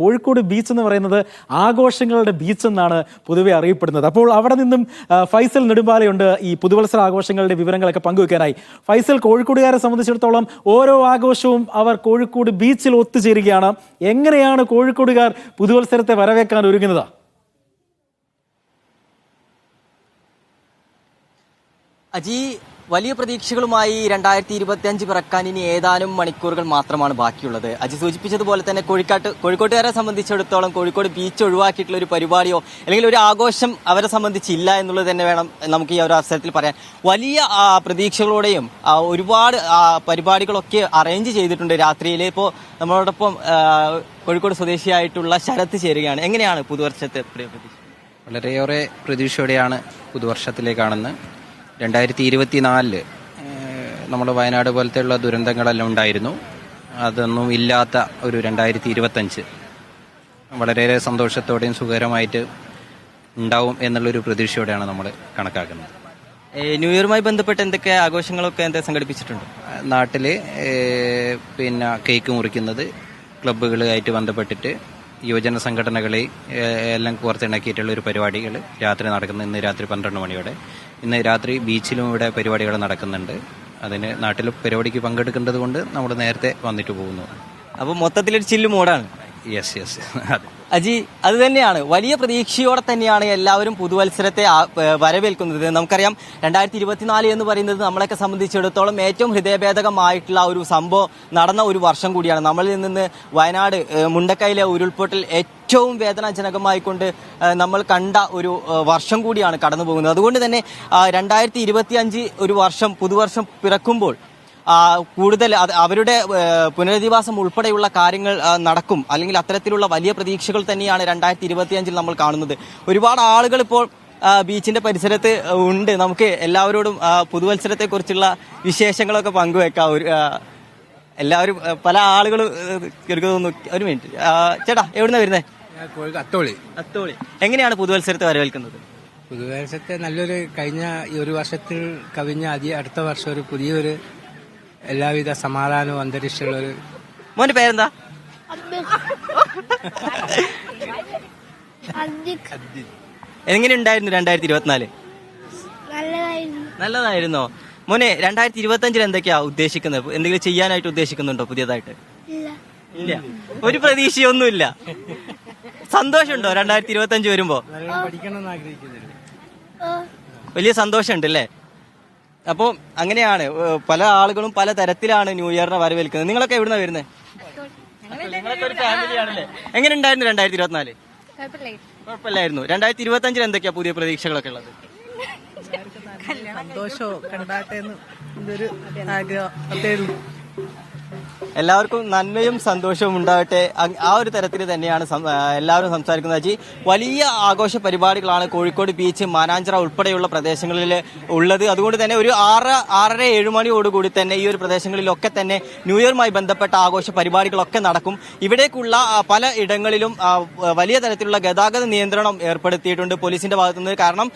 Kozhikode beach എന്ന് പറയുന്നത് ആഘോഷങ്ങളുടെ ബീച്ച് എന്നാണ് പൊതുവെ അറിയപ്പെടുന്നത്. അപ്പോൾ അവിടെ നിന്നും ഫൈസൽ നെടുമ്പാലയുണ്ട് ഈ പുതുവത്സര ആഘോഷങ്ങളുടെ വിവരങ്ങളൊക്കെ പങ്കുവെക്കാനായി. ഫൈസൽ കോഴിക്കോടുകാരെ സംബന്ധിച്ചിടത്തോളം ഓരോ ആഘോഷവും അവർ കോഴിക്കോട് ബീച്ചിൽ ഒത്തുചേരുകയാണ്. എങ്ങനെയാണ് കോഴിക്കോടുകാർ പുതുവത്സരത്തെ വരവേക്കാൻ ഒരുങ്ങുന്നത്? അജി വലിയ പ്രതീക്ഷകളുമായി രണ്ടായിരത്തി ഇരുപത്തി അഞ്ച് പിറക്കാൻ ഇനി ഏതാനും മണിക്കൂറുകൾ മാത്രമാണ് ബാക്കിയുള്ളത്. അജി സൂചിപ്പിച്ചതുപോലെ തന്നെ കോഴിക്കാട്ട് കോഴിക്കോട്ടുകാരെ സംബന്ധിച്ചിടത്തോളം കോഴിക്കോട് ബീച്ച് ഒഴിവാക്കിയിട്ടുള്ള ഒരു പരിപാടിയോ അല്ലെങ്കിൽ ഒരു ആഘോഷം അവരെ സംബന്ധിച്ചില്ല എന്നുള്ളത് തന്നെ വേണം നമുക്ക് ഈ ഒരു അവസരത്തിൽ പറയാൻ. വലിയ പ്രതീക്ഷകളോടെയും ഒരുപാട് പരിപാടികളൊക്കെ അറേഞ്ച് ചെയ്തിട്ടുണ്ട്. രാത്രിയിൽ ഇപ്പോൾ നമ്മളോടൊപ്പം കോഴിക്കോട് സ്വദേശിയായിട്ടുള്ള ശരത്ത് ചേരുകയാണ്. എങ്ങനെയാണ് പുതുവർഷത്തെ പ്രതീക്ഷ? വളരെയേറെ പ്രതീക്ഷയോടെയാണ് പുതുവർഷത്തിലേക്കാണെന്ന് രണ്ടായിരത്തി ഇരുപത്തിനാലിൽ നമ്മൾ വയനാട് പോലത്തെയുള്ള ദുരന്തങ്ങളെല്ലാം ഉണ്ടായിരുന്നു. അതൊന്നും ഇല്ലാത്ത ഒരു രണ്ടായിരത്തി ഇരുപത്തഞ്ച് വളരെയേറെ സന്തോഷത്തോടെയും സുഖകരമായിട്ട് ഉണ്ടാവും എന്നുള്ളൊരു പ്രതീക്ഷയോടെയാണ് നമ്മൾ കണക്കാക്കുന്നത്. ന്യൂഇയറുമായി ന്യൂ ഇയറുമായി ബന്ധപ്പെട്ട് എന്തൊക്കെ ആഘോഷങ്ങളൊക്കെ എന്താ സംഘടിപ്പിച്ചിട്ടുണ്ട്? നാട്ടിൽ പിന്നെ കേക്ക് മുറിക്കുന്നത് ക്ലബ്ബുകളുമായിട്ട് ബന്ധപ്പെട്ടിട്ട് യുവജന സംഘടനകളെ എല്ലാം കോർത്തിണക്കിയിട്ടുള്ള ഒരു പരിപാടികൾ രാത്രി നടക്കുന്നത് ഇന്ന് രാത്രി പന്ത്രണ്ട് മണിയോടെ. ഇന്ന് രാത്രി ബീച്ചിലും ഇവിടെ പരിപാടികൾ നടക്കുന്നുണ്ട്. അതിന് നാട്ടിൽ പരിപാടിക്ക് പങ്കെടുക്കേണ്ടത് കൊണ്ട് നമ്മൾ നേരത്തെ വന്നിട്ട് പോകുന്നു. അപ്പൊ മൊത്തത്തിലൊരു ചില്ല് മൂടാണ് യെസ് യെസ് അതെ. അജി അത് തന്നെയാണ്. വലിയ പ്രതീക്ഷയോടെ തന്നെയാണ് എല്ലാവരും പുതുവത്സരത്തെ വരവേൽക്കുന്നത്. നമുക്കറിയാം രണ്ടായിരത്തി ഇരുപത്തിനാല് എന്ന് പറയുന്നത് നമ്മളെയൊക്കെ സംബന്ധിച്ചിടത്തോളം ഏറ്റവും ഹൃദയഭേദകമായിട്ടുള്ള ഒരു സംഭവം നടന്ന ഒരു വർഷം കൂടിയാണ്. നമ്മളിൽ നിന്ന് വയനാട് മുണ്ടക്കയിലെ ഉരുൾപൊട്ടൽ ഏറ്റവും വേദനാജനകമായിക്കൊണ്ട് നമ്മൾ കണ്ട ഒരു വർഷം കൂടിയാണ് കടന്നു പോകുന്നത് അതുകൊണ്ട് തന്നെ രണ്ടായിരത്തി ഒരു വർഷം പുതുവർഷം പിറക്കുമ്പോൾ കൂടുതൽ അവരുടെ പുനരധിവാസം ഉൾപ്പെടെയുള്ള കാര്യങ്ങൾ നടക്കും. അല്ലെങ്കിൽ അത്തരത്തിലുള്ള വലിയ പ്രതീക്ഷകൾ തന്നെയാണ് രണ്ടായിരത്തി ഇരുപത്തിയഞ്ചിൽ നമ്മൾ കാണുന്നത്. ഒരുപാട് ആളുകൾ ഇപ്പോൾ ബീച്ചിന്റെ പരിസരത്ത് ഉണ്ട്. നമുക്ക് എല്ലാവരോടും പുതുവത്സരത്തെ പുതുവത്സരത്തെക്കുറിച്ചുള്ള വിശേഷങ്ങളൊക്കെ പങ്കുവെക്കാം. ഒരു എല്ലാവരും പല ആളുകളും തോന്നുന്നു ഒരു മിനിറ്റ്. ചേട്ടാ എവിടുന്ന വരുന്നേ? അത്തോളി. അത്തോളി. എങ്ങനെയാണ് പുതുവത്സരത്തെ വരവേൽക്കുന്നത്? പുതുവത്സരത്തെ നല്ലൊരു കഴിഞ്ഞ ഈ ഒരു വർഷത്തിൽ കവിഞ്ഞ അതി അടുത്ത വർഷം ഒരു പുതിയൊരു എല്ലാവിധ സമാധാനവും അന്തരീക്ഷമുള്ള ഒരു മോന്റെ പേരെന്താ? എങ്ങനെ ഉണ്ടായിരുന്നു രണ്ടായിരത്തി ഇരുപത്തിനാല് നല്ലതായിരുന്നോ? മോനെ രണ്ടായിരത്തി ഇരുപത്തി അഞ്ചിൽ എന്തൊക്കെയാ ഉദ്ദേശിക്കുന്നത്? എന്തെങ്കിലും ചെയ്യാനായിട്ട് ഉദ്ദേശിക്കുന്നുണ്ടോ പുതിയതായിട്ട്? ഇല്ല. ഇല്ല. ഒരു പ്രതീക്ഷയൊന്നുമില്ല. സന്തോഷമുണ്ടോ രണ്ടായിരത്തി ഇരുപത്തി അഞ്ച് വരുമ്പോ വലിയ സന്തോഷമുണ്ട് അല്ലേ അപ്പോൾ അങ്ങനെയാണ് പല ആളുകളും പല തരത്തിലാണ് ന്യൂ ഇയറിനെ വരവേൽക്കുന്നത്. നിങ്ങളൊക്കെ എവിടുന്ന വരുന്നത് നിങ്ങളൊക്കെ ഒരു ഫാമിലിയാണല്ലേ? എങ്ങനെ ഉണ്ടായിരുന്നു രണ്ടായിരത്തി ഇരുപത്തിനാല് കുഴപ്പമില്ലായിരുന്നു. രണ്ടായിരത്തി ഇരുപത്തി അഞ്ചിൽ എന്തൊക്കെയാ പുതിയ പ്രതീക്ഷകളൊക്കെ ഉള്ളത്? സന്തോഷവും കണ്ടാട്ടെ ഇതൊരു ആഗ്രഹം. എല്ലാവർക്കും നന്മയും സന്തോഷവും ഉണ്ടാവട്ടെ ആ ഒരു തരത്തിൽ തന്നെയാണ് എല്ലാവരും സംസാരിക്കുന്നത് ചേച്ചി വലിയ ആഘോഷ പരിപാടികളാണ് കോഴിക്കോട് ബീച്ച് മാനാഞ്ചിറ ഉൾപ്പെടെയുള്ള പ്രദേശങ്ങളിൽ ഉള്ളത്. അതുകൊണ്ട് തന്നെ ഒരു ആറ് ആറര ഏഴ് മണിയോടുകൂടി തന്നെ ഈ ഒരു പ്രദേശങ്ങളിലൊക്കെ തന്നെ ന്യൂ ഇയറുമായി ബന്ധപ്പെട്ട ആഘോഷ പരിപാടികളൊക്കെ നടക്കും. ഇവിടേക്കുള്ള പല ഇടങ്ങളിലും വലിയ തരത്തിലുള്ള ഗതാഗത നിയന്ത്രണം ഏർപ്പെടുത്തിയിട്ടുണ്ട് പോലീസിന്റെ ഭാഗത്തുനിന്ന്. കാരണം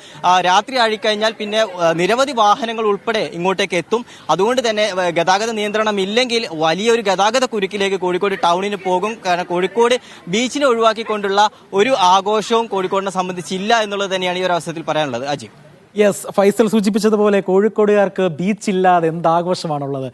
രാത്രി ആഴിക്കഴിഞ്ഞാൽ പിന്നെ നിരവധി വാഹനങ്ങൾ ഉൾപ്പെടെ ഇങ്ങോട്ടേക്ക് എത്തും. അതുകൊണ്ട് തന്നെ ഗതാഗത നിയന്ത്രണം ഇല്ലെങ്കിൽ വലിയൊരു ഗതാഗത കുരുക്കിലേക്ക് കോഴിക്കോട് ടൗണിന് പോകും. കാരണം കോഴിക്കോട് ബീച്ചിനെ ഒഴിവാക്കിക്കൊണ്ടുള്ള ഒരു ആഘോഷവും കോഴിക്കോടിനെ സംബന്ധിച്ചില്ല എന്നുള്ളത് തന്നെയാണ് ഈ ഒരു അവസരത്തിൽ പറയാനുള്ളത്. അജി. യെസ് ഫൈസൽ സൂചിപ്പിച്ചതുപോലെ കോഴിക്കോടുകാർക്ക് ബീച്ചില്ലാതെ എന്ത് ആഘോഷമാണുള്ളത്?